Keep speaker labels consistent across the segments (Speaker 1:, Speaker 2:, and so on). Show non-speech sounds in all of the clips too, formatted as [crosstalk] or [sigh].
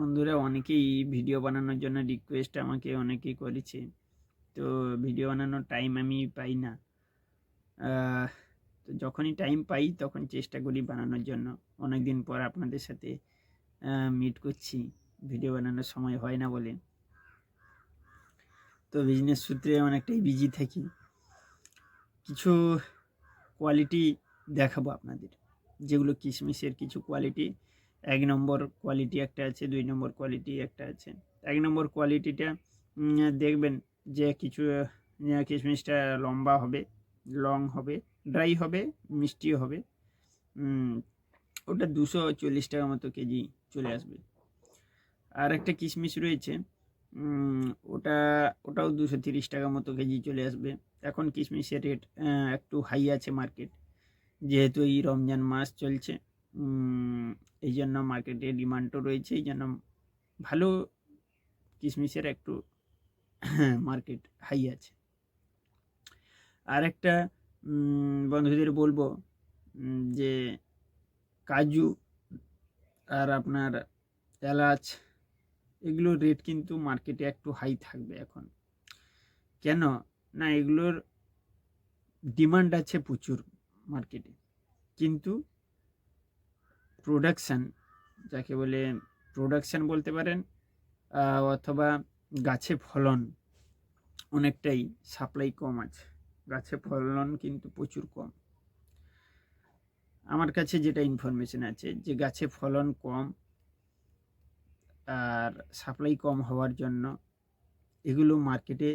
Speaker 1: বন্ধুরা অনেকেই ভিডিও বানানোর জন্য রিকোয়েস্ট আমাকে অনেকেই করেছে। তো ভিডিও বানানোর টাইম আমি পাই না। তো যখনই টাইম পাই তখন চেষ্টা করি বানানোর জন্য। অনেক দিন পর আপনাদের সাথে মিট করছি। ভিডিও বানানোর সময় হয় না বলে। তো বিজনেস সূত্রে অনেকটাই বিজি থাকি। কিছু কোয়ালিটি দেখাবো আপনাদের। যেগুলো কিশমিশের কিছু কোয়ালিটি এক নম্বর কোয়ালিটি একটা আছে, দুই নম্বর কোয়ালিটি একটা আছে। এক নম্বর কোয়ালিটিটা দেখবেন যে কিছু কিশমিশটা লম্বা হবে লং হবে ড্রাই হবে, মিষ্টিও হবে। ওটা দুশো চল্লিশ টাকা মতো কেজি চলে আসবে। আর একটা কিশমিশ রয়েছে ওটা, ওটাও দুশো তিরিশ টাকা মতো কেজি চলে আসবে। এখন কিশমিশের রেট একটু হাই আছে মার্কেট যেহেতু এই রমজান মাস চলছে। এই জন্য মার্কেটে ডিমান্ডও রয়েছে এই জন্য ভালো কিশমিশের একটু [coughs] মার্কেট হাই আছে। আর একটা বন্ধুদের বলব যে কাজু আর আপনার এলাচ, এগুলোর রেট কিন্তু মার্কেটে একটু হাই থাকবে এখন। কেন? না, এগুলোর ডিমান্ড আছে প্রচুর মার্কেটে কিন্তু প্রোডাকশান যাকে বলে প্রোডাকশান বলতে পারেন অথবা গাছে ফলন, অনেকটাই সাপ্লাই কম আছে। গাছে ফলন কিন্তু প্রচুর কম। আমার কাছে যেটা ইনফরমেশন আছে, যে গাছে ফলন কম আর সাপ্লাই কম হওয়ার জন্য এগুলো মার্কেটে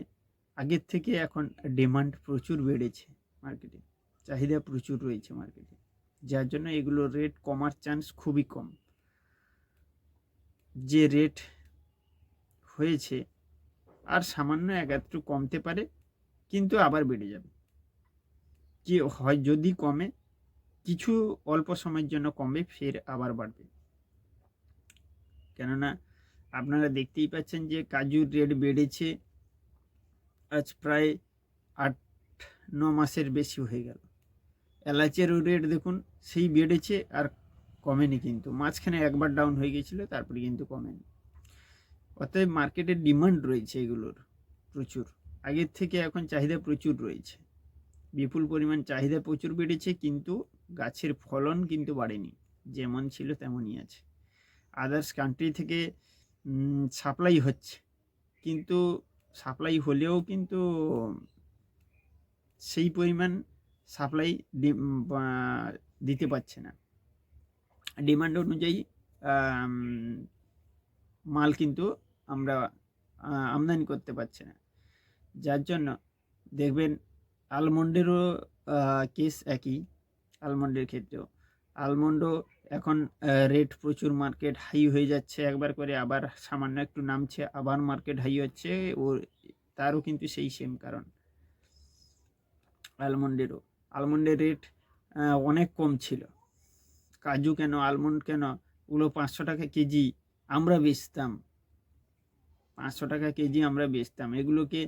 Speaker 1: আগের থেকে এখন ডিমান্ড প্রচুর বেড়েছে মার্কেটে চাহিদা প্রচুর রয়েছে মার্কেটে যার জন্য এগুলোর রেট কমার চান্স খুবই কম। যে রেট হয়েছে, আর সামান্য এক একটু কমতে পারে, কিন্তু আবার বেড়ে যাবে। কি হয় যদি কমে, কিছু অল্প সময়ের জন্য কমবে, ফের আবার বাড়বে। কেননা, আপনারা দেখতেই পাচ্ছেন যে কাজুর রেট বেড়েছে, আজ প্রায় আট, ন মাসের বেশি হয়ে গেল। এলাচেরও রেট দেখুন, সেই বেড়েছে আর কমেনি কিন্তু। মাঝখানে একবার ডাউন হয়ে গেছিল, তারপরে কিন্তু কমেনি। অতএব মার্কেটে ডিমান্ড রয়েছে এগুলোর, প্রচুর। আগের থেকে এখন চাহিদা প্রচুর রয়েছে। বিপুল পরিমাণ চাহিদা প্রচুর বেড়েছে, কিন্তু গাছের ফলন কিন্তু বাড়েনি। যেমন ছিল তেমনই আছে। আদার্স কান্ট্রি থেকে সাপ্লাই হচ্ছে। কিন্তু সাপ্লাই হলেও কিন্তু সেই পরিমাণ সাপ্লাই দিতে পারছে না। ডিমান্ড অনুযায়ী মাল কিন্তু আমরা আমদানি করতে পারছি না। যার জন্য দেখবেন আলমন্ডেরও কেস একই, আলমন্ডের ক্ষেত্রেও। আলমন্ডও এখন রেট প্রচুর মার্কেট হাই হয়ে যাচ্ছে। একবার করে আবার সামান্য একটু নামছে, আবার মার্কেট হাই হচ্ছে। ও তারও কিন্তু সেই সেম কারণ। আলমন্ডেরও। আলমন্ডের রেট অনেক কম ছিল। কাজু কেন আলমন্ড কেন, ওগুলো পাঁচশো টাকা কেজি আমরা বেচতাম। পাঁচশো টাকা কেজি আমরা বেচতাম। এগুলোকে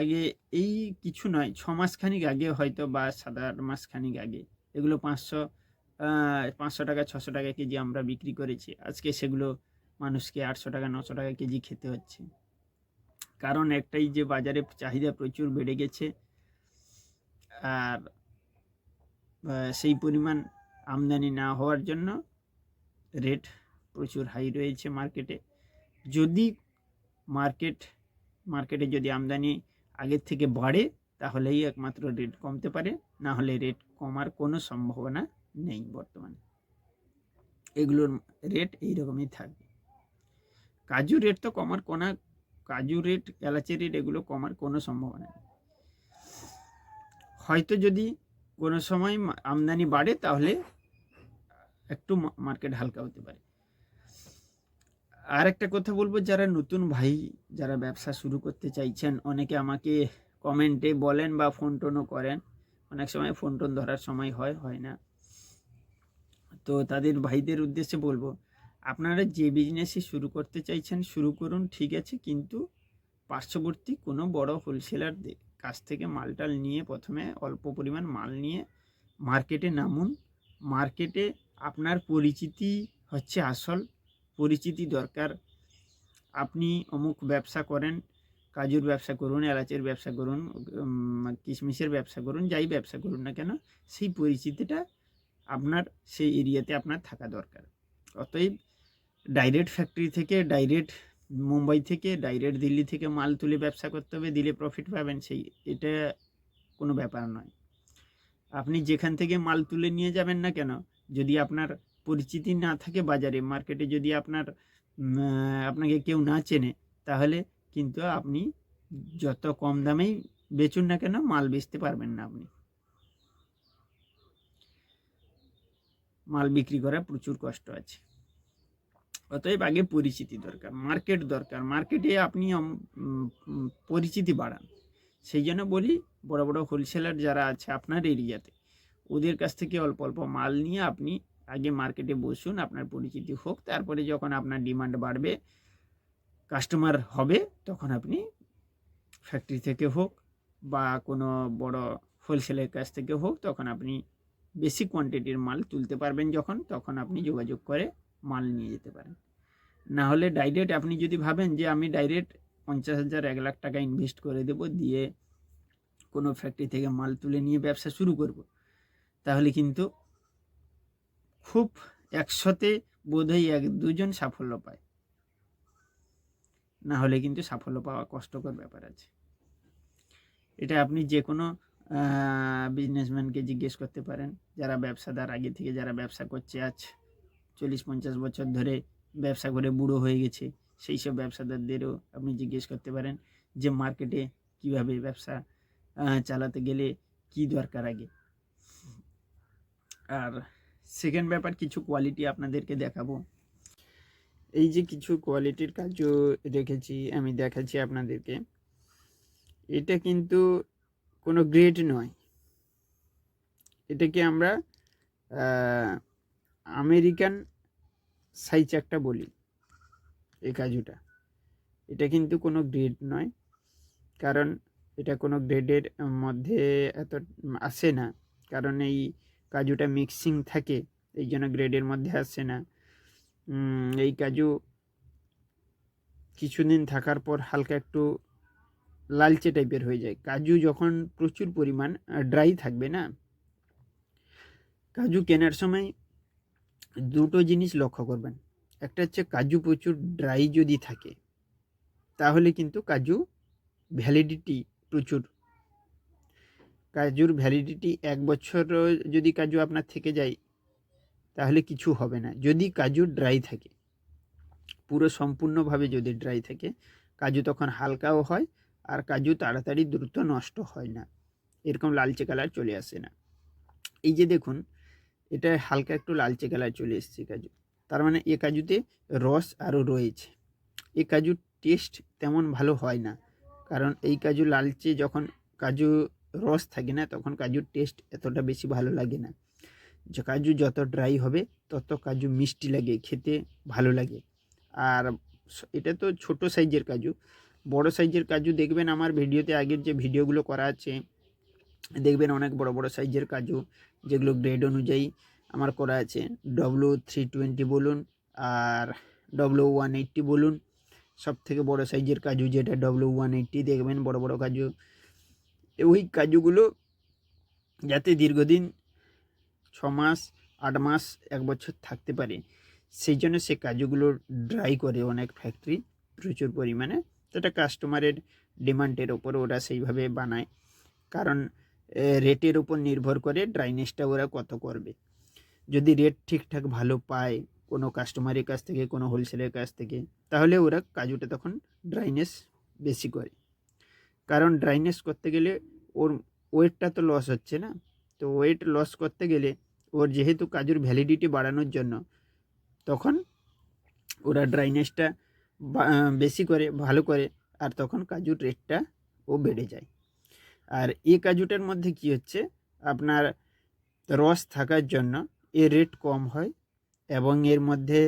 Speaker 1: আগে এই কিছু নয়, ছ মাস খানিক আগে হয়তো বা সাত আট মাস খানিক আগে এগুলো পাঁচশো পাঁচশো টাকা, ছশো টাকা কেজি আমরা বিক্রি করেছি। আজকে সেগুলো মানুষকে আটশো টাকা, নশো টাকা কেজি খেতে হচ্ছে। কারণ একটাই যে বাজারে চাহিদা প্রচুর বেড়ে গেছে আর সেই পরিমাণ আমদানি না হওয়ার জন্য রেট প্রচুর হাই রয়েছে মার্কেটে যদি মার্কেট মার্কেটে যদি আমদানি আগের থেকে বাড়ে, তাহলেই একমাত্র রেট কমতে পারে। না হলে রেট কমার কোনো সম্ভাবনা নেই বর্তমানে। এগুলোর রেট এইরকমই থাকবে। কাজু রেট তো কমার কোনো, কাজু রেট এলাচি রেট এগুলো কমার কোনো সম্ভাবনা নেই। হয়তো যদি কোনো সময় আমদানি বাড়ে, তাহলে একটু মার্কেট হালকা হতে পারে। আর একটা কথা বলব, যারা নতুন ভাই, যারা ব্যবসা শুরু করতে চাইছেন, অনেকে আমাকে কমেন্টে বলেন বা ফোন টোনও করেন। অনেক সময় ফোন টোন ধরার সময় হয় হয় না। তো তাদের ভাইদের উদ্দেশ্যে বলব, আপনারা যে বিজনেসই শুরু করতে চাইছেন, শুরু করুন, ঠিক আছে, কিন্তু পার্শ্ববর্তী কোনো বড় হোলসেলার কাছ থেকে মালটাল নিয়ে প্রথমে অল্প পরিমাণ মাল নিয়ে মার্কেটে নামুন। মার্কেটে আপনার পরিচিতি হচ্ছে আসল। পরিচিতি দরকার। আপনি অমুক ব্যবসা করেন, কাজুর ব্যবসা করুন, এলাচের ব্যবসা করুন কিশমিশের ব্যবসা করুন, যাই ব্যবসা করুন না কেন, সেই পরিচিতিটা আপনার সেই এরিয়াতে আপনার থাকা দরকার। অতএব ডাইরেক্ট ফ্যাক্টরি থেকে ডাইরেক্ট মুম্বাই থেকে ডাইরেক্ট দিল্লি থেকে মাল তুলে ব্যবসা করতে হবে, দিলে প্রফিট পাবেন সেই, এটা কোনো ব্যাপার নয়। আপনি যেখান থেকে মাল তুলে নিয়ে যাবেন না কেন, যদি আপনার পরিচিতি না থাকে বাজারে মার্কেটে যদি আপনার আপনাকে কেউ না চেনে, তাহলে কিন্তু আপনি যত কম দামেই বেচুন না কেন, মাল বেচতে পারবেন না আপনি। মাল বিক্রি করা প্রচুর কষ্ট আছে। অতএব আগে পরিচিতি দরকার মার্কেট দরকার। মার্কেটে আপনি পরিচিতি বাড়ান। সেই জন্য বলি, বড় বড় হোলসেলার যারা আছে আপনার এরিয়াতে ওদের কাছ থেকে অল্প অল্প মাল নিয়ে আপনি আগে মার্কেটে বসুন, আপনার পরিচিতি হোক। তারপরে যখন আপনার ডিমান্ড বাড়বে কাস্টমার হবে, তখন আপনি ফ্যাক্টরি থেকে হোক বা কোনো বড় হোলসেলের কাছ থেকে হোক, তখন আপনি বেশি কোয়ান্টিটির মাল তুলতে পারবেন যখন, তখন আপনি যোগাযোগ করে মাল নিয়ে যেতে পারেন। না হলে ডাইরেক্ট আপনি যদি ভাবেন যে আমি ডাইরেক্ট পঞ্চাশ হাজার, এক লাখ টাকা ইনভেস্ট করে দেব, দিয়ে কোনো ফ্যাক্টরি থেকে মাল তুলে নিয়ে ব্যবসা শুরু করব, তাহলে কিন্তু খুব একসাথে বোধহয় এক দুজন সাফল্য পায়। না হলে কিন্তু সাফল্য পাওয়া কষ্টকর ব্যাপার আছে। এটা আপনি যে কোনো বিজনেসম্যানকে জিজ্ঞেস করতে পারেন, যারা ব্যবসাদার আগে থেকে, যারা ব্যবসা করছে আজ। চল্লিশ পঞ্চাশ বছর ধরে ব্যবসা করে বুড়ো হয়ে গেছে, সেই সব ব্যবসাদারদেরও আপনি জিজ্ঞেস করতে পারেন যে মার্কেটে কীভাবে ব্যবসা চালাতে গেলে কি দরকার আগে। আর সেকেন্ড ব্যাপার, কিছু কোয়ালিটি আপনাদেরকে দেখাবো। এই যে কিছু কোয়ালিটির কাজও রেখেছি আমি দেখাচ্ছি আপনাদেরকে। এটা কিন্তু কোনো গ্রেড নয়। এটাকে আমরা আমেরিকান সাইজ একটা বলি, এই কাজুটা। এটা কিন্তু কোনো গ্রেড নয়, কারণ এটা কোনো গ্রেডের মধ্যে এত আসে না, কারণ এই কাজুটা মিক্সিং থাকে, এই জন্য গ্রেডের মধ্যে আসে না। এই কাজু কিছুদিন থাকার পর হালকা একটু লালচে টাইপের হয়ে যায়। কাজু যখন প্রচুর পরিমাণ ড্রাই থাকবে না, কাজু কেনার সময় দুটো জিনিস লক্ষ্য করবেন। একটা হচ্ছে কাজু প্রচুর ড্রাই যদি থাকে, তাহলে কিন্তু কাজু ভ্যালিডিটি প্রচুর। কাজুর ভ্যালিডিটি এক বছর যদি কাজু আপনার থেকে যায়, তাহলে কিছু হবে না। যদি কাজু ড্রাই থাকে, পুরো সম্পূর্ণভাবে যদি ড্রাই থাকে, কাজু তখন হালকাও হয় আর কাজু তাড়াতাড়ি দ্রুত নষ্ট হয় না। এরকম লালচে কালার চলে আসে না। এই যে দেখুন এটা হালকা একটু লালচে কালার চলে এসেছে কাজু। তার মানে এ কাজুতে রস আরও রয়েছে। এ কাজুর টেস্ট তেমন ভালো হয় না। কারণ এই কাজু লালচে যখন কাজু রস থাকে না, তখন কাজুর টেস্ট এতটা বেশি ভালো লাগে না। যে কাজু যত ড্রাই হবে, তত কাজু মিষ্টি লাগে, খেতে ভালো লাগে। আর এটা তো ছোট সাইজের কাজু। বড় সাইজের কাজু দেখবেন আমার ভিডিওতে আগের যে ভিডিওগুলো করা আছে, দেখবেন অনেক বড় বড় সাইজের কাজু। যেগুলো গ্রেড অনুযায়ী আমার করা আছে। ডব্লু থ্রি টোয়েন্টি বলুন আর ডব্লু ওয়ান এইট্টি বলুন। সব থেকে বড় সাইজের কাজু যেটা ডব্লু ওয়ান এইট্টি দেখবেন, বড় বড় কাজু। ওই কাজুগুলো যাতে দীর্ঘদিন ছ মাস আট মাস এক বছর থাকতে পারে, সেই জন্য সে কাজুগুলো ড্রাই করে অনেক ফ্যাক্টরি প্রচুর পরিমাণে। তো এটা কাস্টমারের ডিমান্ডের ওপর ওরা সেইভাবে বানায়। কারণ রেটের উপর নির্ভর করে ড্রাইনেসটা ওরা কত করবে। যদি রেট ঠিকঠাক ভালো পায় কোনো কাস্টমারের কাছ থেকে, কোনো হোলসেলের কাছ থেকে, তাহলে ওরা কাজুটা তখন ড্রাইনেস বেশি করে। কারণ ড্রাইনেস করতে গেলে ওর ওয়েটটা তো লস হচ্ছে না। তো ওয়েট লস করতে গেলে ওর যেহেতু কাজুর ভ্যালিডিটি বাড়ানোর জন্য, তখন ওরা ড্রাইনেসটা বেশি করে, ভালো করে, আর তখন কাজুর রেটটা ও বেড়ে যায়। আর এ কাজুটার মধ্যে কি হচ্ছে? আপনার রস থাকার জন্য এর রেট কম হয় এবং এর মধ্যে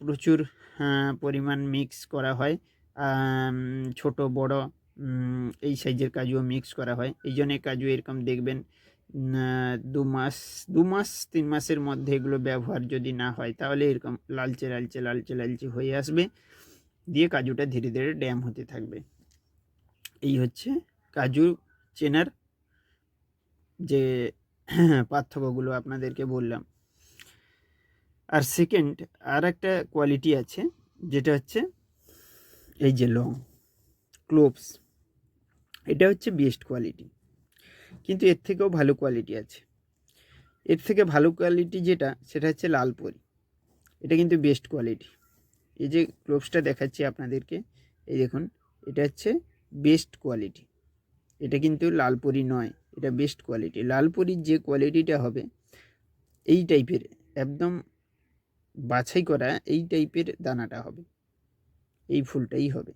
Speaker 1: প্রচুর পরিমাণ মিক্স করা হয়। ছোট, বড় এই সাইজের কাজুও মিক্স করা হয়। এই জন্য কাজু এরকম দেখবেন দু মাস দু মাস, তিন মাসের মধ্যে এগুলো ব্যবহার যদি না হয় তাহলে এরকম লালচে লালচে লালচে লালচে হয়ে আসবে। দিয়ে কাজুটা ধীরে ধীরে ড্যাম হতে থাকবে। এই হচ্ছে কাজু চেনার যে পার্থক্যগুলো আপনাদেরকে বললাম। আর সেকেন্ড আর একটা কোয়ালিটি আছে, যেটা হচ্ছে এই যে লং ক্লোভস এটা হচ্ছে বেস্ট কোয়ালিটি কিন্তু এর থেকেও ভালো কোয়ালিটি আছে। এর থেকে ভালো কোয়ালিটি যেটা, সেটা হচ্ছে লালপরি এটা কিন্তু বেস্ট কোয়ালিটি এই যে ক্লোভসটা দেখাচ্ছি আপনাদেরকে, এই দেখুন, এটা হচ্ছে বেস্ট কোয়ালিটি এটা কিন্তু লালপরি নয়, এটা বেস্ট কোয়ালিটি লালপরির যে কোয়ালিটিটা হবে, এই টাইপের একদম বাছাই করা এই টাইপের দানাটা হবে। এই ফুলটাই হবে।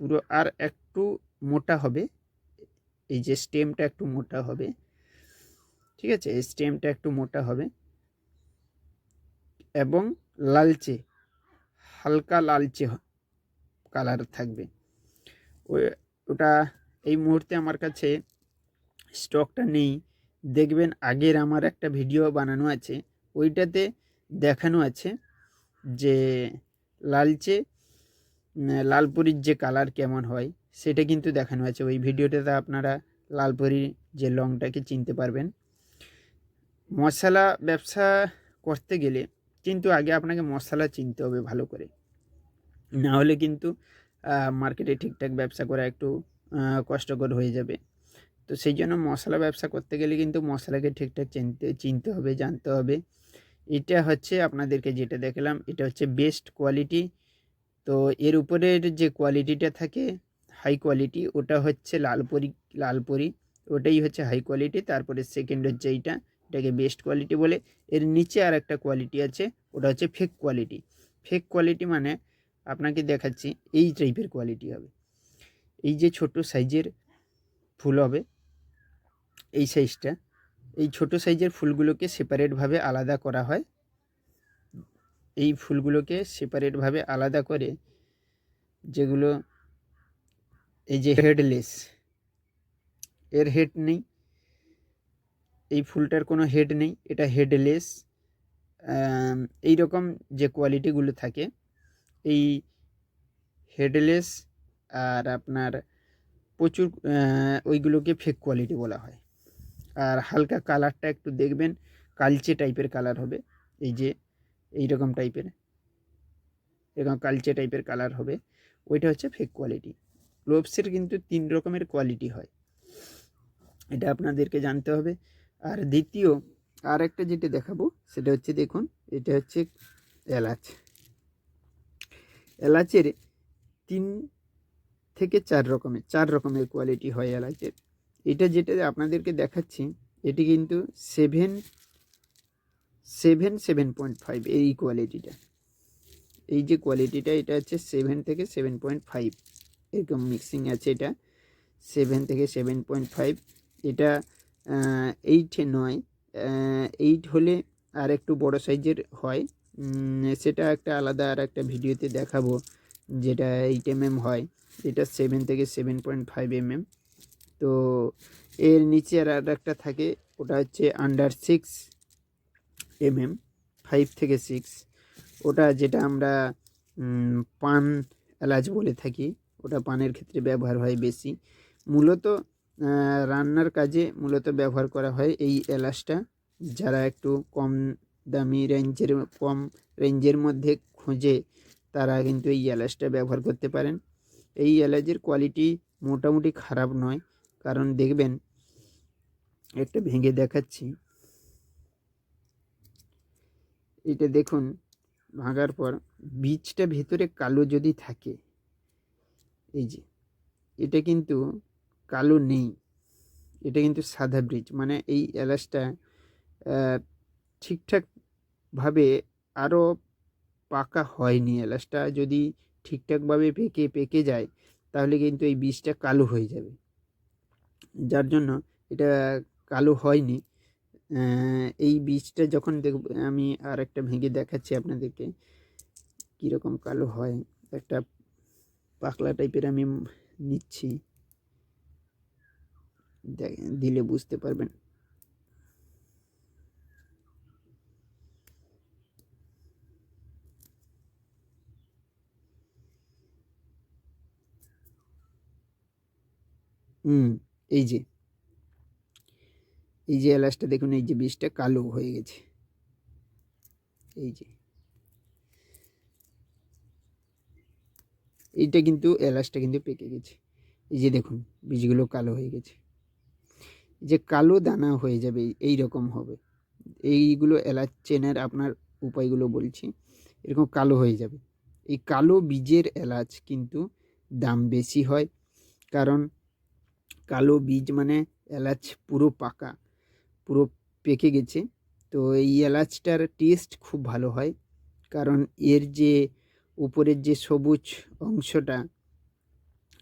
Speaker 1: পুরো আর একটু মোটা হবে, এই যে স্টেমটা একটু মোটা হবে, ঠিক আছে? এই স্টেমটা একটু মোটা হবে। এবং লালচে, হালকা লালচে কালার থাকবে। ওটা এই মুহূর্তে আমার কাছে স্টকটা নেই। দেখবেন আগের আমার একটা ভিডিও বানানো আছে, ওইটাতে দেখানো আছে যে লালচে লালপুরির যে কালার কেমন হয়, সেটা কিন্তু দেখানো আছে। ওই ভিডিওটাতে আপনারা লালপুরির যে লংটাকে চিনতে পারবেন। মশলা ব্যবসা করতে গেলে কিন্তু আগে আপনাকে মশলা চিনতে হবে ভালো করে। না হলে কিন্তু মার্কেটে ঠিকঠাক ব্যবসা করা একটু কষ্টকর হয়ে যাবে। তো সেই জন্য মশলা ব্যবসা করতে গেলে কিন্তু মশলাকে ঠিকঠাক চিনতে চিনতে হবে, জানতে হবে। এটা হচ্ছে আপনাদেরকে যেটা দেখলাম, এটা হচ্ছে বেস্ট কোয়ালিটি তো এর উপরের যে কোয়ালিটিটা থাকে হাই কোয়ালিটি ওটা হচ্ছে লালপরি লালপরি ওটাই হচ্ছে হাই কোয়ালিটি তারপরে সেকেন্ড হচ্ছে এইটা, এটাকে বেস্ট কোয়ালিটি বলে। এর নিচে আর একটা কোয়ালিটি আছে, ওটা হচ্ছে ফেক কোয়ালিটি ফেক কোয়ালিটি মানে আপনাকে দেখাচ্ছি, এই টাইপের কোয়ালিটি হবে। এই যে ছোট সাইজের ফুল হবে, এই সাইজটা, এই ছোট সাইজের ফুলগুলোকে সেপারেটভাবে আলাদা করা হয়। এই ফুলগুলোকে সেপারেটভাবে আলাদা করে যেগুলো, এই যে হেডলেস এর হেড নেই। এই ফুলটার কোনো হেড নেই, এটা হেডলেস এই রকম যে কোয়ালিটিগুলো থাকে, এই হেডলেস আর আপনার প্রচুর ওইগুলোকে ফেক কোয়ালিটি বলা হয়। আর হালকা কালারটা একটু দেখবেন, কালচে টাইপের কালার হবে। এই যে এই রকম টাইপের এরকম কালচে টাইপের কালার হবে। ওইটা হচ্ছে ফেক কোয়ালিটি গ্লোভসের কিন্তু তিন রকমের কোয়ালিটি হয়। এটা আপনাদেরকে জানতে হবে। আর দ্বিতীয়, আর একটা যেটা দেখাবো, সেটা হচ্ছে দেখুন, এটা হচ্ছে এলাচ। এলাচের তিন থেকে চার রকমের চার রকমের কোয়ালিটি হয় এলাচের। এটা যেটা আপনাদেরকে দেখাচ্ছি, এটি কিন্তু seven seven seven point five এই কোয়ালিটিটা এই যে কোয়ালিটিটা এটা হচ্ছে সেভেন থেকে সেভেন পয়েন্ট ফাইভ এরকম মিক্সিং আছে এটা। সেভেন থেকে সেভেন পয়েন্ট ফাইভ এটা এইট নয় এইট হলে আর একটু বড় সাইজের হয়। সেটা একটা আলাদা আর একটা ভিডিওতে দেখাবো, যেটা এইট এম এম হয়। এটা সেভেন থেকে seven point five M M তো এর নিচে আর একটা থাকে, ওটা হচ্ছে under six M M five থেকে সিক্স ওটা যেটা আমরা পান এলাচ বলে থাকি, ওটা পানের ক্ষেত্রে ব্যবহার হয় বেশি। মূলত রান্নার কাজে মূলত ব্যবহার করা হয় এই এলাচটা। যারা একটু কম দামি রেঞ্জের কম রেঞ্জের মধ্যে খোঁজে, তারা কিন্তু এই এলাচটা ব্যবহার করতে পারেন। এই এলাচের কোয়ালিটি মোটামুটি খারাপ নয়। কারণ দেখবেন, একটা ভেঙে দেখাচ্ছি। এটা দেখুন, ভাঙার পর বীজটা ভেতরে কালো যদি থাকে, এই যে, এটা কিন্তু কালো নেই। এটা কিন্তু সাদা ব্রিজ মানে এই এলাচটা ঠিকঠাকভাবে আরও পাকা হয়নি এলাচটা। যদি ঠিকঠাকভাবে পেকে পেকে যায়, তাহলে কিন্তু এই বীজটা কালো হয়ে যাবে। যার জন্য এটা কালো হয়নি। এই বীজটা যখন দেখব, আমি আর একটা ভেঙে দেখাচ্ছি আপনাদেরকে। কীরকম কালো হয়, একটা পাকলা টাইপের আমি নিচ্ছি। দিলে বুঝতে পারবেন। হুম, এই যে। এই যে এলাচটা দেখুন, এই যে বীজটা কালো হয়ে গেছে। এই যে। এইটা কিন্তু, এলাচটা কিন্তু পেকে গেছে। এই যে দেখুন, বীজগুলো কালো হয়ে গেছে। যে কালো দানা হয়ে যাবে, এই রকম হবে। এইগুলো এলাচ চেনার আপনার উপায়গুলো বলছি, এরকম কালো হয়ে যাবে। এই কালো বীজের এলাচ কিন্তু দাম বেশি হয়, কারণ কালো বীজ মানে এলাচ পুরো পাকা, পুরো পেকে গেছে। তো এই এলাচটার টেস্ট খুব ভালো হয়। কারণ এর যে উপরের যে সবুজ অংশটা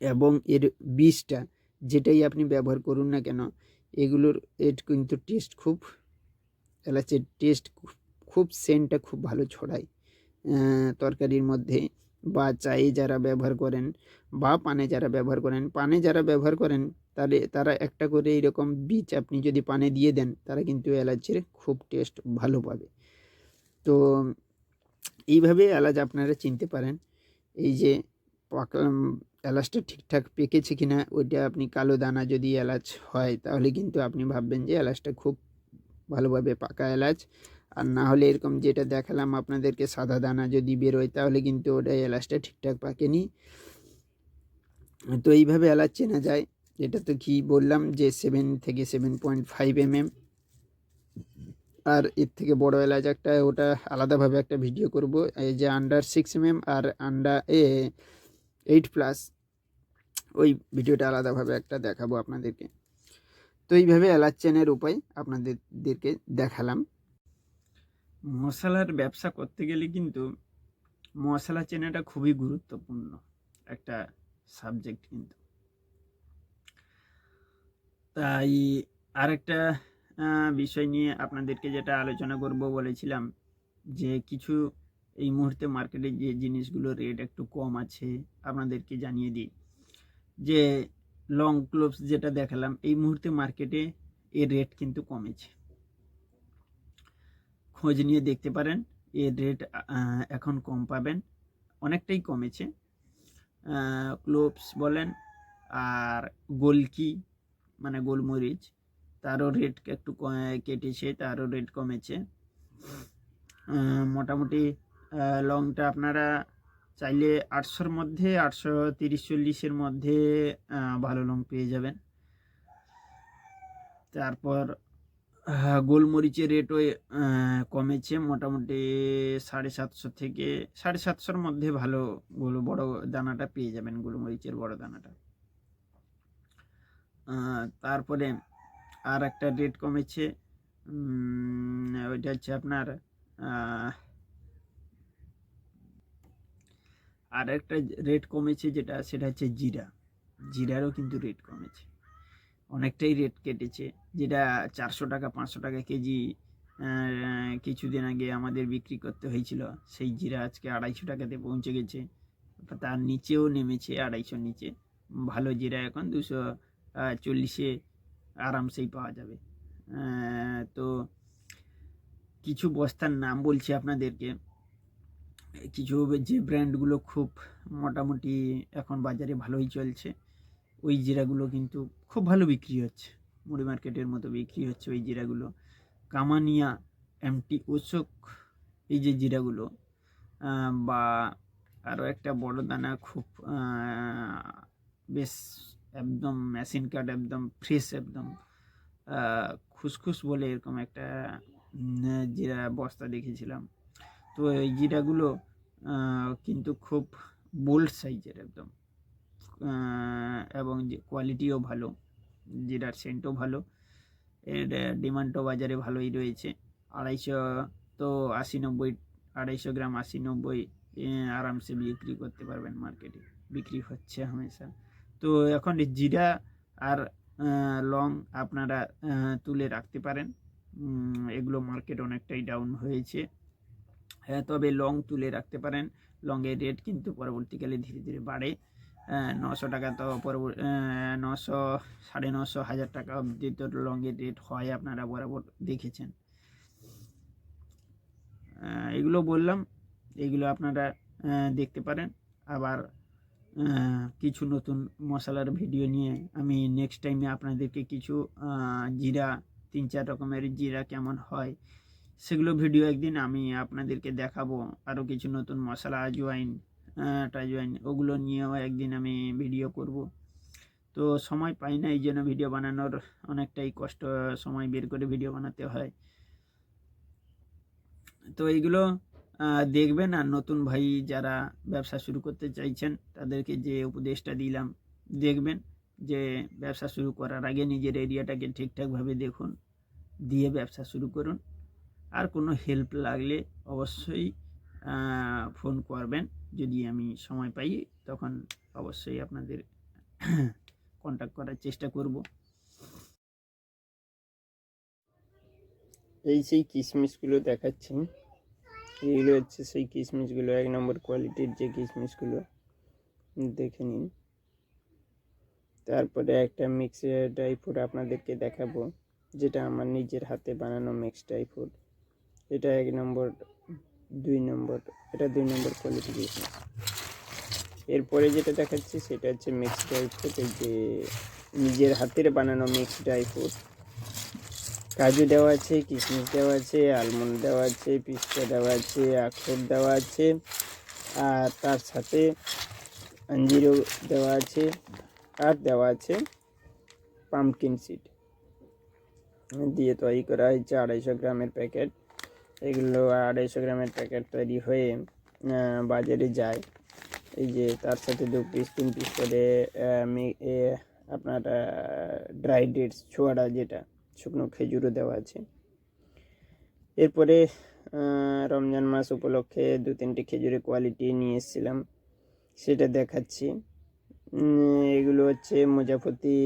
Speaker 1: এবং এর বীজটা যেটাই আপনি ব্যবহার করুন না কেন, এগুলোর এর কিন্তু টেস্ট খুব, এলাচের টেস্ট খুব সেন্টটা খুব ভালো ছড়ায়। তরকারির মধ্যে বা চায়ে যারা ব্যবহার করেন বা পানে যারা ব্যবহার করেন, পানে যারা ব্যবহার করেন তাহলে তারা একটা করে এইরকম বীজ আপনি যদি পানে দিয়ে দেন, তারা কিন্তু এলাচের খুব টেস্ট ভালো পাবে। তো এইভাবে এলাচ আপনারা চিনতে পারেন। এই যে পাকা এলাচটা ঠিকঠাক পেকেছে কিনা, ওইটা আপনি কালো দানা যদি এলাচ হয়, তাহলে কিন্তু আপনি ভাববেন যে এলাচটা খুব ভালোভাবে পাকা এলাচ। আর না হলে এরকম যেটা দেখালাম আপনাদেরকে সাদা দানা যদি বেরোয়, তাহলে কিন্তু ওটা এলাচটা ঠিকঠাক পাকেনি। তো এইভাবে এলাচ চেনা যায়। এটা তো কি বললাম যে সেভেন থেকে seven point five M M আর এর থেকে বড় এলাচ একটা, ওটা আলাদাভাবে একটা ভিডিও করব। এই যে আন্ডার সিক্স এম এম আর আন্ডার এ এইট প্লাস ওই ভিডিওটা আলাদাভাবে একটা দেখাবো আপনাদেরকে। তো এইভাবে এলাচ চেনের উপায় আপনাদেরকে দেখালাম। মশলার ব্যবসা করতে গেলে কিন্তু মশলা চেনাটা খুবই গুরুত্বপূর্ণ একটা সাবজেক্ট কিন্তু। তাই আরেকটা বিষয় নিয়ে আপনাদেরকে যেটা আলোচনা করব বলেছিলাম যে কিছু এই মুহূর্তে মার্কেটে যে জিনিসগুলো রেট একটু কম আছে, আপনাদেরকে জানিয়ে দিই। যে লং ক্লোভস যেটা দেখালাম, এই মুহূর্তে মার্কেটে এর রেট কিন্তু কমেছে। খোঁজ নিয়ে দেখতে পারেন, এর রেট এখন কম পাবেন, অনেকটাই কমেছে। ক্লোভস বলেন, আর গোলকি মানে গোলমরিচ, তারও রেট একটু কেটেছে, তারও রেট কমেছে। মোটামুটি লংটা আপনারা চাইলে আটশোর মধ্যে, আটশো তিরিশ চল্লিশের মধ্যে ভালো লং পেয়ে যাবেন। তারপর গোলমরিচের রেটও কমেছে মোটামুটি সাড়ে সাতশো থেকে, সাড়ে সাতশোর মধ্যে ভালো গোল, বড় দানাটা পেয়ে যাবেন, গোলমরিচের বড় দানাটা। তারপরে আর একটা রেট কমেছে ওইটা হচ্ছে আপনার আর একটা রেট কমেছে যেটা, সেটা হচ্ছে জিরা। জিরারও কিন্তু রেট কমেছে। অনেকটাই রেট কেটেছে, যেটা চারশো টাকা, পাঁচশো টাকা কেজি কিছুদিন আগে আমাদের বিক্রি করতে হয়েছিল। সেই জিরা আজকে আড়াইশো টাকাতে পৌঁছে গেছে তার নিচেও নেমেছে আড়াইশোর নিচে। ভালো জিরা এখন দুশো চল্লিশে আরামসেই পাওয়া যাবে। তো কিছু বস্তার নাম বলছি আপনাদেরকে। কিছু যে ব্র্যান্ডগুলো খুব মোটামুটি এখন বাজারে ভালোই চলছে, ওই জিরাগুলো কিন্তু খুব ভালো বিক্রি হচ্ছে। মুড়ি মার্কেটের মতো বিক্রি হচ্ছে ওই জিরাগুলো। কামানিয়া, এমটি ওসক এই যে জিরাগুলো বা আরও একটা বড় দানা খুব বেশ একদম মেশিন কাট একদম ফ্রেশ একদম খুসখুস বলে এরকম একটা জিরা বস্তা দেখেছিলাম। তো এই জিরাগুলো কিন্তু খুব বোল্ড সাইজের একদম এবং যে কোয়ালিটিও ভালো, জিরার সেন্টও ভালো, এর ডিমান্ডও বাজারে ভালোই রয়েছে। আড়াইশো তো আশি নব্বই, আড়াইশো গ্রাম আশি নব্বই আরামসে বিক্রি করতে পারবেন মার্কেটে বিক্রি হচ্ছে হামেশা। তো এখন জিরা আর লং আপনারা তুলে রাখতে পারেন। এগুলো মার্কেট অনেকটাই ডাউন হয়েছে। হ্যাঁ তবে লং তুলে রাখতে পারেন। লংয়ের রেট কিন্তু পরবর্তীকালে ধীরে ধীরে বাড়ে। নশো টাকা তো পরবর্তী নশো, সাড়ে নশো, হাজার টাকা অবধি তো লংয়ের রেট হয় আপনারা বরাবর দেখেছেন। এগুলো বললাম, এগুলো আপনারা দেখতে পারেন। আবার কিছু নতুন মশলার ভিডিও নিয়ে আমি নেক্সট টাইমে আপনাদেরকে কিছু জিরা তিন চার রকমের জিরা কেমন হয় সেগুলো ভিডিও একদিন আমি আপনাদেরকে দেখাবো। আরও কিছু নতুন মশলা আজওয়াইন আহ, টাজওয়াইন ওগুলো নিয়েও একদিন আমি ভিডিও করব। তো সময় পাই না এই জন্য ভিডিও বানানোর অনেকটাই কষ্ট সময় বের করে ভিডিও বানাতে হয়। তো এইগুলো দেখবেন আর নতুন ভাই যারা ব্যবসা শুরু করতে চাইছেন, তাদেরকে যে উপদেশটা দিলাম, দেখবেন যে ব্যবসা শুরু করার আগে নিজের এরিয়াটাকে ঠিকঠাকভাবে দেখুন, দিয়ে ব্যবসা শুরু করুন। আর কোনো হেল্প লাগলে অবশ্যই ফোন করবেন। যদি আমি সময় পাই, তখন অবশ্যই আপনাদের কন্ট্যাক্ট করার চেষ্টা করব।
Speaker 2: এই সেই কিশমিশগুলো দেখাচ্ছি। এইগুলো হচ্ছে সেই কিশমিশগুলো এক নম্বর কোয়ালিটির যে কিশমিশগুলো দেখে নিন। তারপরে একটা মিক্স ড্রাই ফ্রুট আপনাদেরকে দেখাবো, যেটা আমার নিজের হাতে বানানো মিক্স ড্রাই ফ্রুট এটা এক নম্বর, দুই নম্বর, এটা দুই নম্বর কোয়ালিটি এরপরে যেটা দেখাচ্ছি, সেটা হচ্ছে মিক্স ড্রাই ফ্রুট যে নিজের হাতের বানানো মিক্স ড্রাই ফ্রুট কাজু দেওয়া আছে কিশমিশ দেওয়া আছে আলমন্ড দেওয়া আছে পিস্তা দেওয়া আছে, আখরোট দেওয়া আছে, আর তার সাথে আঞ্জিরও দেওয়া আছে, আর দেওয়া আছে পাম্পকিন সিড দিয়ে তৈরি করা হয়েছে আড়াইশো গ্রামের প্যাকেট। এগুলো আড়াইশো গ্রামের প্যাকেট তৈরি হয়ে বাজারে যায়। এই যে তার সাথে দু পিস তিন পিস করে আপনার ড্রাই ডেটস ছোয়াটা যেটা। শুকনো খেজুরও দেওয়া আছে। এরপরে রমজান মাস উপলক্ষে দু তিনটি খেজুরের কোয়ালিটি নিয়ে এসেছিলাম। সেটা দেখাচ্ছি। এগুলো হচ্ছে মুজাফতি